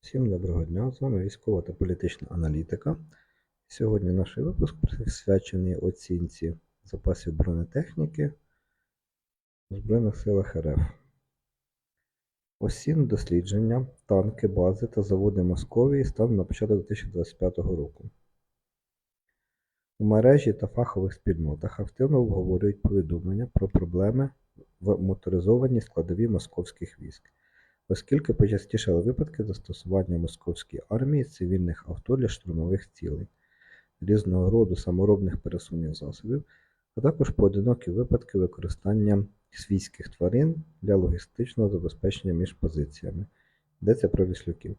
Всім доброго дня! З вами військова та політична аналітика. Сьогодні наш випуск присвячений оцінці запасів бронетехніки у Збройних силах РФ. Осінь дослідження, танки, бази та заводи Московії станом на початок 2025 року. У мережі та фахових спільнотах активно обговорюють повідомлення про проблеми в моторизованій складовій московських військ оскільки почастішали випадки застосування московської армії цивільних авто для штурмових цілей, різного роду саморобних пересувних засобів, а також поодинокі випадки використання свійських тварин для логістичного забезпечення між позиціями. Йдеться про віслюків.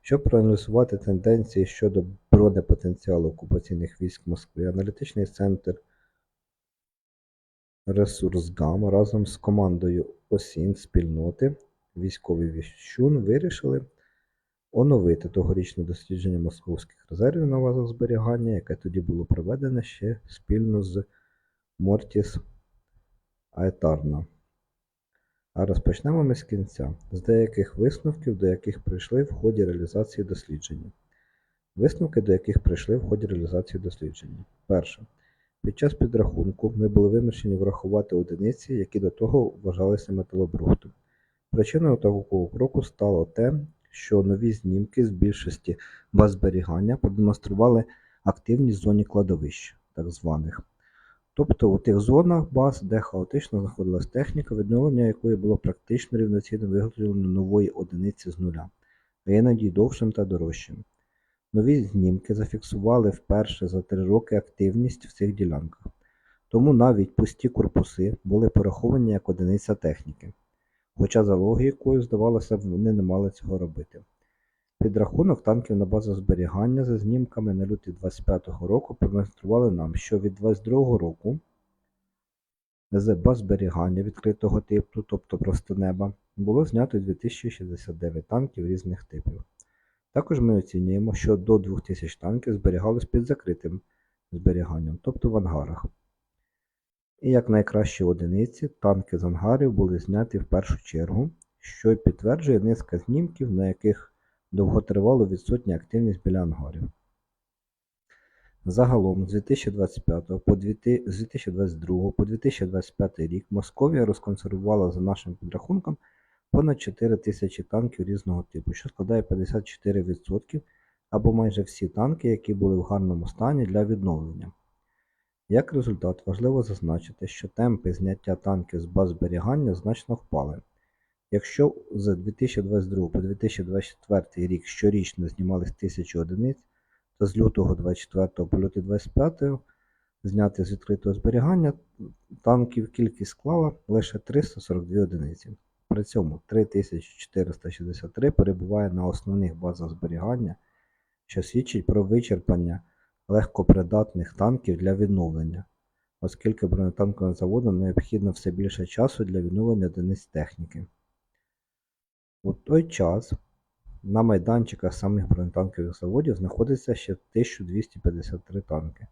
Щоб проаналізувати тенденції щодо бронепотенціалу окупаційних військ Москви, аналітичний центр Ресурсгам разом з командою ОСІН спільноти військовий віщун вирішили оновити тогорічне дослідження московських резервів на базах зберігання, яке тоді було проведене ще спільно з Мортіс Аетарна. А розпочнемо ми з кінця, з деяких висновків, до яких прийшли в ході реалізації дослідження. Висновки, до яких прийшли в ході реалізації дослідження. Перше. Під час підрахунку ми були вимушені врахувати одиниці, які до того вважалися металобрухтом. Причиною такого кроку стало те, що нові знімки з більшості баз зберігання продемонстрували активність в зоні кладовищ, так званих. Тобто у тих зонах баз, де хаотично знаходилась техніка, відновлення якої було практично рівноцінно виготовлено нової одиниці з нуля, а іноді довшим та дорожчим. Нові знімки зафіксували вперше за три роки активність в цих ділянках, тому навіть пусті корпуси були пораховані як одиниця техніки хоча за логікою, здавалося б, вони не мали цього робити. Підрахунок танків на базу зберігання за знімками на лютий 25-го року продемонстрували нам, що від 22-го року з баз зберігання відкритого типу, тобто просто неба, було знято 2069 танків різних типів. Також ми оцінюємо, що до 2000 танків зберігалось під закритим зберіганням, тобто в ангарах. І як найкращі одиниці, танки з ангарів були зняті в першу чергу, що й підтверджує низка знімків, на яких довготривало відсутня активність біля ангарів. Загалом з 2025 по 2022 по 2025 рік Московія розконсервувала за нашим підрахунком понад 4 тисячі танків різного типу, що складає 54% або майже всі танки, які були в гарному стані для відновлення. Як результат, важливо зазначити, що темпи зняття танків з баз зберігання значно впали. Якщо з 2022 по 2024 рік щорічно знімались 1000 одиниць, то з лютого 24 по лютий 25 зняти з відкритого зберігання танків кількість склала лише 342 одиниці. При цьому 3463 перебуває на основних базах зберігання, що свідчить про вичерпання легкопридатних танків для відновлення, оскільки бронетанковим заводам необхідно все більше часу для відновлення одиниць техніки. У той час на майданчиках самих бронетанкових заводів знаходиться ще 1253 танки.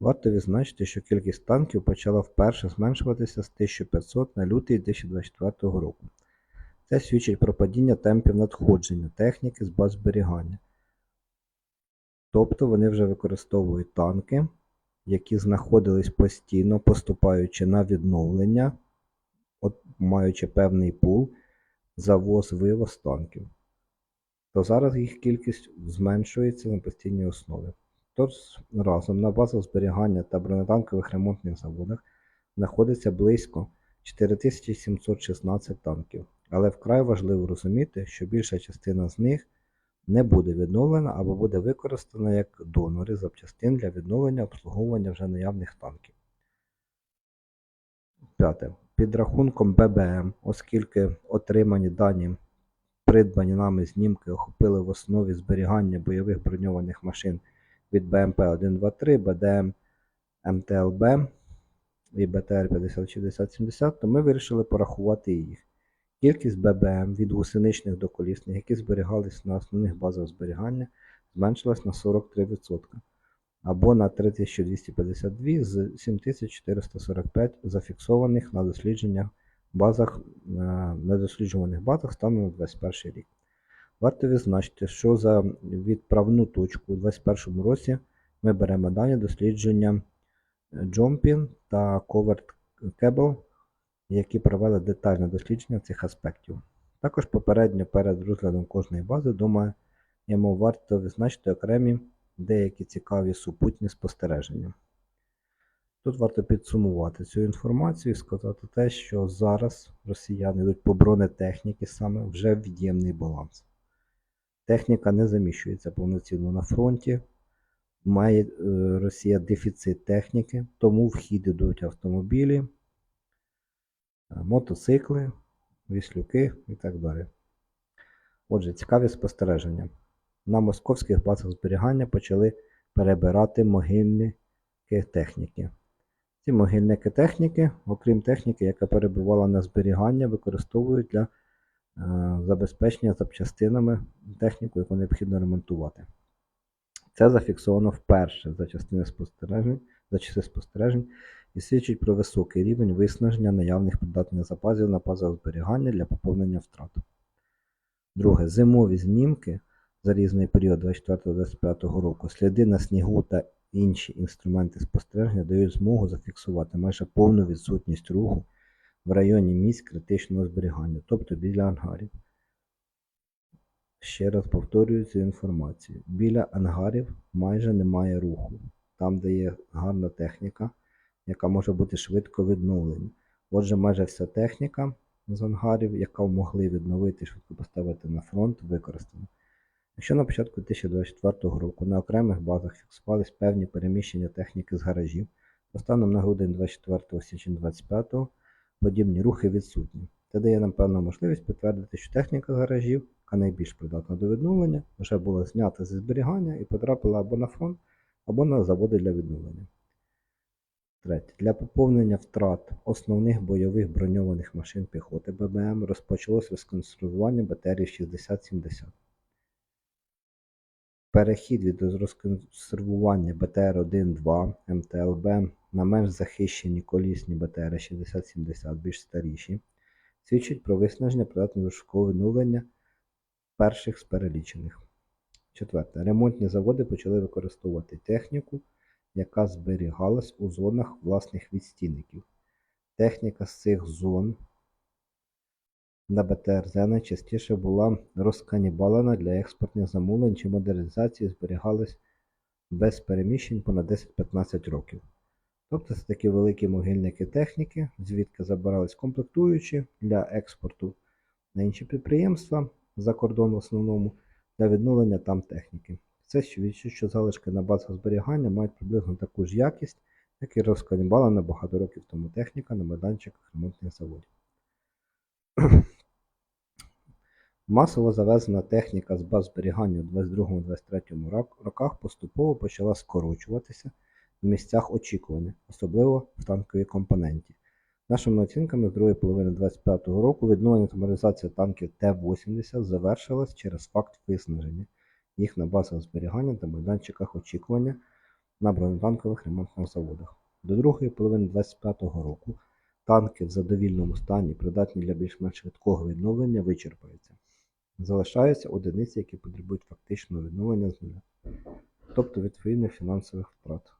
Варто відзначити, що кількість танків почала вперше зменшуватися з 1500 на лютий 2024 року. Це свідчить про падіння темпів надходження техніки з баз зберігання, Тобто вони вже використовують танки, які знаходились постійно, поступаючи на відновлення, от, маючи певний пул, завоз-вивоз танків. То зараз їх кількість зменшується на постійній основі. Тож разом на базах зберігання та бронетанкових ремонтних заводах знаходиться близько 4716 танків. Але вкрай важливо розуміти, що більша частина з них не буде відновлена або буде використана як донори запчастин для відновлення обслуговування вже наявних танків. П'яте. Під рахунком ББМ, оскільки отримані дані, придбані нами знімки охопили в основі зберігання бойових броньованих машин від БМП-123, БДМ МТЛБ і БТР-506070, то ми вирішили порахувати їх. Кількість ББМ від гусеничних до колісних, які зберігались на основних базах зберігання, зменшилась на 43% або на 3252 з 7445 зафіксованих на дослідженнях базах, на досліджуваних базах станом на 2021 рік. Варто відзначити, що за відправну точку у 2021 році ми беремо дані дослідження Джомпін та Covered Cable, які провели детальне дослідження цих аспектів. Також попередньо перед розглядом кожної бази, думаю, йому варто відзначити окремі деякі цікаві супутні спостереження. Тут варто підсумувати цю інформацію і сказати те, що зараз росіяни йдуть по бронетехніки саме вже від'ємний баланс. Техніка не заміщується повноцінно на фронті. Має е, Росія дефіцит техніки, тому в хід ідуть автомобілі, мотоцикли, віслюки і так далі. Отже, цікаві спостереження. На московських базах зберігання почали перебирати могильники техніки. Ці могильники техніки, окрім техніки, яка перебувала на зберігання, використовують для е, забезпечення запчастинами техніку, яку необхідно ремонтувати. Це зафіксовано вперше за частини спостережень, за часи спостережень і свідчить про високий рівень виснаження наявних придатних запасів на базах зберігання для поповнення втрат. Друге, зимові знімки за різний період 24-25 року, сліди на снігу та інші інструменти спостереження дають змогу зафіксувати майже повну відсутність руху в районі місць критичного зберігання, тобто біля ангарів. Ще раз повторюю цю інформацію. Біля ангарів майже немає руху. Там, де є гарна техніка, яка може бути швидко відновлена. Отже, майже вся техніка з ангарів, яка могли відновити швидко поставити на фронт, використана. Якщо на початку 2024 року на окремих базах фіксувались певні переміщення техніки з гаражів, то станом на грудень 24 січня 25 подібні рухи відсутні. Це дає нам певну можливість підтвердити, що техніка гаражів, яка найбільш придатна до відновлення, вже була знята зі зберігання і потрапила або на фронт, або на заводи для відновлення. Третє. Для поповнення втрат основних бойових броньованих машин піхоти ББМ розпочалось розконсервування батарій 6070. Перехід від розконсервування БТР-1-2 МТЛБ на менш захищені колісні БТР 6070 більш старіші, свідчить про виснаження придатного швидкого відновлення перших з перелічених. Четверте. Ремонтні заводи почали використовувати техніку, яка зберігалась у зонах власних відстійників. Техніка з цих зон на БТРЗ найчастіше була розканібалена для експортних замовлень чи модернізації зберігалась без переміщень понад 10-15 років. Тобто це такі великі могильники техніки, звідки забирались комплектуючі для експорту на інші підприємства за кордон в основному для відновлення там техніки. Це свідчить, що залишки на базах зберігання мають приблизно таку ж якість, як і розканібалена багато років тому техніка на майданчиках ремонтних заводів. Масово завезена техніка з баз зберігання у 22-23 роках поступово почала скорочуватися в місцях очікування, особливо в танковій компоненті. Нашими оцінками з другої половини 2025 року відновлення та модернізація танків Т-80 завершилась через факт виснаження їх на базах зберігання та майданчиках очікування на бронетанкових ремонтних заводах. До другої половини 2025 року танки в задовільному стані, придатні для більш-менш швидкого відновлення, вичерпаються. Залишаються одиниці, які потребують фактичного відновлення з нуля, тобто відповідних фінансових втрат.